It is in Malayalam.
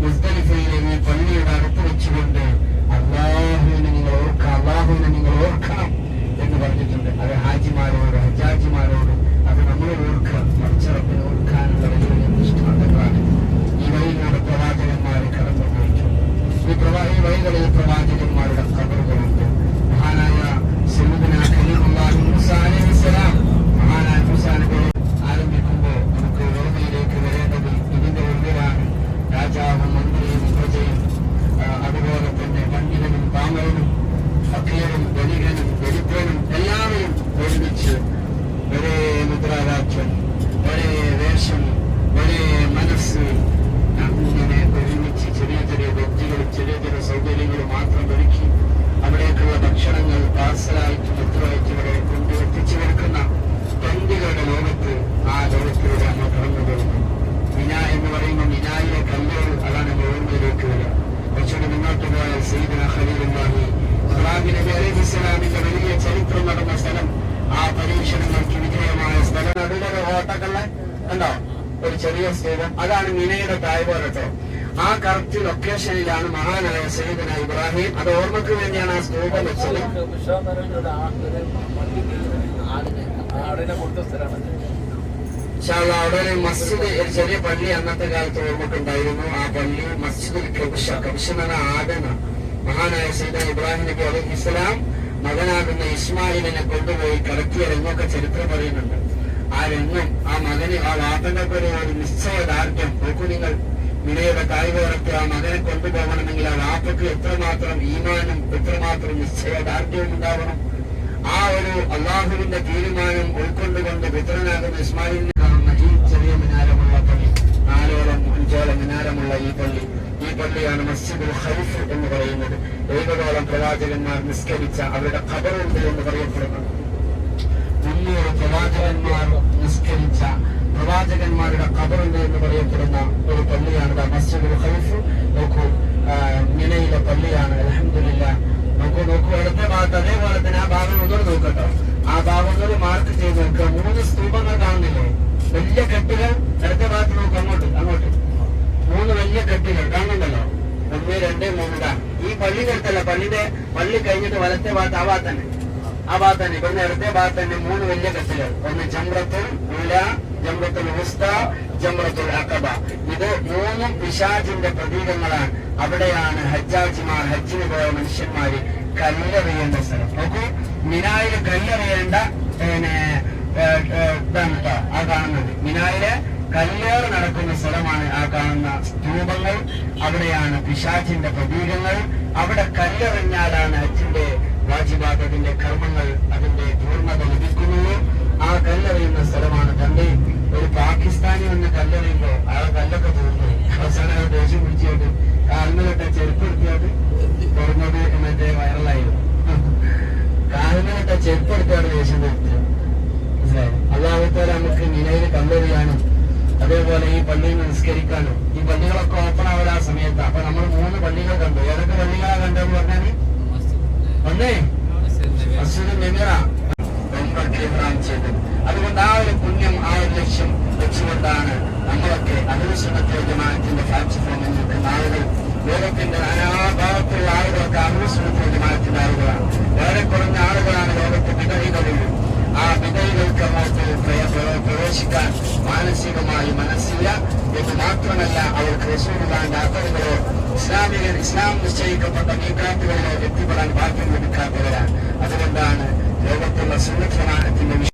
മുസ്തലിഫയിലെ പള്ളിയുടെ അടുത്ത് വെച്ചുകൊണ്ട് അള്ളാഹുവിനെ നിങ്ങൾ ഓർക്കുക അള്ളാഹുവിനെ നിങ്ങൾ ഓർക്കണം എന്ന് പറഞ്ഞിട്ടുണ്ട്. അത് ഹാജിമാരോട് ഹജാജിമാരോട് അത് നമ്മൾ ഓർക്കുക മറിച്ചറപ്പിനെ ഓർക്കാനുള്ള വലിയ വലിയ ദൃഷ്ടാന്തങ്ങളാണ്. ഈ വഴിയിലൂടെ പ്രവാചകന്മാരെ കടന്നു പോയിട്ടുണ്ട് ഈ പ്രവാ ഈ വഴികളിൽ പ്രവാചകന്മാരുടെ കബറുകളുണ്ട്. പാമരനും ഫക്കീറും ധനികനും ദരിദ്രനും എല്ലാവരും ഒരുമിച്ച് ഒരേ മുദ്രാവാക്യം ഒരേ വേഷം ഒരേ മനസ്സ് അങ്ങനെ ഒരുമിച്ച് ചെറിയ ചെറിയ വ്യക്തികളും ചെറിയ ചെറിയ സൗകര്യങ്ങളും മാത്രം ഒരുക്കി അവിടേക്കുള്ള ഭക്ഷണങ്ങൾ പാർസലായിട്ട് മുദ്രവായിട്ട് ഇവിടെ കൊണ്ട് എത്തിച്ചു കൊടുക്കുന്ന തൊണ്ടികളുടെ ലോകത്ത് ആ ലോകത്തിലൂടെ നമ്മൾ കടന്നു പോകുന്നു മിന എന്ന് പറയുമ്പോൾ മിനായിലെ കല്ലുകൾ അതാണ് നമ്മൾ ഓർമ്മയിലേക്ക് വരിക കുറച്ചുകൂടി മുന്നോട്ട് പോയാൽ സയ്യിദന ഖലീലുല്ലാഹി ഇബ്രാഹിം നബി അലൈഹി ഇസ്ലാമിന്റെ വലിയ ചരിത്രം നടന്ന സ്ഥലം ആ പരീക്ഷണങ്ങൾക്ക് നടുവിലൊരു ഓട്ടക്കള്ള കണ്ടോ? ഒരു ചെറിയ സ്ഥലം അതാണ് മിനയുടെ തായ്പോലട്ടോ ആ കറക്റ്റ് ലൊക്കേഷനിലാണ് മഹാനായ സൈദന ഇബ്രാഹിം. അത് ഓർമ്മക്ക് വേണ്ടിയാണ് ആ സ്തൂപം വെച്ചത്. അവിടെ ഒരു മസ്ജിദ് ഒരു ചെറിയ പള്ളി അന്നത്തെ കാലത്ത് ഓർമ്മക്കുണ്ടായിരുന്നു ആ പള്ളി മസ്ജിദ് കബിഷ. കബിഷ എന്ന ആദന മഹാനായ സൈദ ഇബ്രാഹിം നബി ഇസ്ലാം മകനാകുന്ന ഇസ്മായിലിനെ കൊണ്ടുപോയി കടത്തിയ രംഗമൊക്കെ ചരിത്രം പറയുന്നുണ്ട്. ആ രംഗം ആ മകന് ആ വാപ്പന്റെ ഒരു നിശ്ചയ നിശ്ചയദാർഢ്യം. നോക്കൂ നിങ്ങൾ വിനയുടെ കായികോരത്ത് ആ മകനെ കൊണ്ടുപോകണമെങ്കിൽ ആ വാപ്പയ്ക്ക് എത്രമാത്രം ഈമാനും എത്രമാത്രം നിശ്ചയദാർഢ്യവും ഉണ്ടാവണം. ആ ഒരു അള്ളാഹുവിന്റെ തീരുമാനം ഉൾക്കൊണ്ടുകൊണ്ട് പുത്രനാകുന്ന ഇസ്മായിലിനെ കാണുന്ന ഈ ചെറിയ മിനാരമുള്ള പള്ളി നാലോളം അഞ്ചോളം മിനാരമുള്ള ഈ പള്ളി ഈ പള്ളിയാണ് മസ്ജിദുൽ ഹൈഫ് എന്ന് പറയുന്നത്. ഏകതോളം പ്രവാചകന്മാർ നിസ്കരിച്ച അവരുടെ ഖബറുണ്ട് എന്ന് പറയപ്പെടുന്നത് മുന്നൂറ് പ്രവാചകന്മാർ നിസ്കരിച്ച പ്രവാചകന്മാരുടെ കബറുണ്ട് എന്ന് പറയപ്പെടുന്ന ഒരു പള്ളിയാണ് ദാ മസ്ജിദുൽ ഖൈഫ്. നോക്കൂ മിനയിലെ പള്ളിയാണ്. അലഹമില്ല നോക്കൂ നോക്കൂ അടുത്ത ഭാഗത്ത് അതേപോലെ തന്നെ ആ ഭാഗം നോക്കട്ടോ. ആ ഭാഗം ഒന്നുകൂടി മാർക്ക് ചെയ്ത് നോക്കുക മൂന്ന് സ്തൂപങ്ങൾ കാണുന്നില്ലേ? വലിയ കെട്ടുകൾ. അടുത്ത ഭാഗത്ത് നോക്കൂ അങ്ങോട്ട് അങ്ങോട്ട്. മൂന്ന് വലിയ കെട്ടുകൾ. കാണുന്നുണ്ടല്ലോ? ഒന്ന് രണ്ട് മൂന്ന്. ഈ പള്ളിയുടെ അടുത്തല്ല പള്ളിയുടെ പള്ളി കഴിഞ്ഞിട്ട് വലത്തെ ഭാഗത്ത് ആ ഭാഗത്ത് ആ ഭാഗത്ത് തന്നെ ഇപ്പൊ നേരത്തെ ഭാഗത്ത് തന്നെ മൂന്ന് വലിയ കെട്ടുകൾ. ഒന്ന് ജംറത്തുൽ ഉല ജംറത്തുൽ ഉസ്ത ജംറത്തുൽ അക്കബ ഇത് മൂന്നും പിശാജിന്റെ പ്രതീകങ്ങളാണ്. അവിടെയാണ് ഹജ്ജാജിമാർ ഹജ്ജിന് പോയ മനുഷ്യന്മാര് കല്ലെറിയേണ്ട സ്ഥലം. നോക്കൂ മിനായിൽ കല്ലെറിയേണ്ട പിന്നെ ഇതാണ് ആ കാണുന്നത്. മിനായിൽ കല്ലേറ് നടക്കുന്ന സ്ഥലമാണ് ആ കാണുന്ന സ്തൂപങ്ങൾ. അവിടെയാണ് പിശാചിന്റെ പ്രതീകങ്ങൾ. അവിടെ കല്ലെറിഞ്ഞാലാണ് ഹജ്ജിന്റെ വാജിബാദത്തിന്റെ കർമ്മങ്ങൾ അതിന്റെ പൂർണത ലഭിക്കുന്നത് ആ കല്ലെറിയുന്ന സ്ഥലമാണ് തന്നെ ഒരു പാകിസ്ഥാനി വന്ന് കല്ലെറിയുമ്പോ ആ കല്ലൊക്കെ തീർന്നു. അവസാനം ദേഷ്യം പിടിച്ചിട്ട് കാലിനിട്ട ചെരുപ്പ് തുറന്നത് എന്നിട്ട് വൈറലായിരുന്നു. കാലിനിട്ട ചെരുപ്പ് എടുത്താണ് ദേഷ്യം തീർത്തത് അള്ളാഹുത്താല നമുക്ക് നിലയിൽ കല്ലെറിയാനും അതേപോലെ ഈ പള്ളിയിൽ നിസ്കരിക്കാനും ഈ പള്ളികളൊക്കെ ഓപ്പൺ ആവരാ സമയത്ത്. അപ്പൊ നമ്മൾ മൂന്ന് പള്ളികൾ കണ്ടു. ഏതൊക്കെ പള്ളികളാ കണ്ടെന്ന് പറഞ്ഞാൽ ഒന്നേ ചെയ്തത് അതുകൊണ്ട് ആ ഒരു പുണ്യം ആ ഒരു ലക്ഷ്യം വെച്ചുകൊണ്ടാണ് നമ്മളൊക്കെ അഹുസുന്നത്തെ ജമാനത്തിന്റെ പ്ലാറ്റ്ഫോമിൽ നിൽക്കുന്ന ആളുകൾ ലോകത്തിന്റെ നാനാഭാഗത്തുള്ള ആളുകളൊക്കെ അഹുസുന്നത്തെ ജമാനത്തിന്റെ ആളുകളാണ്. വളരെ കുറഞ്ഞ ആളുകളാണ് ലോകത്തെ വിതഴികളിൽ ആ വിതഴികൾക്ക് അങ്ങോട്ട് പ്രവേശിക്കാൻ മാനസികമായി മനസ്സില്ല എന്ന് മാത്രമല്ല അവർക്ക് ആദരകളോ ഇസ്ലാമിക ഇസ്ലാം നിശ്ചയിക്കപ്പെട്ട മീക്കാത്തുകളിലോ എത്തിപ്പെടാൻ ഭാഗ്യം ലഭിക്കാത്തവരാണ്. അതുകൊണ്ടാണ് ലോകത്തുള്ള സുന്നത്തമാനത്തിന്റെ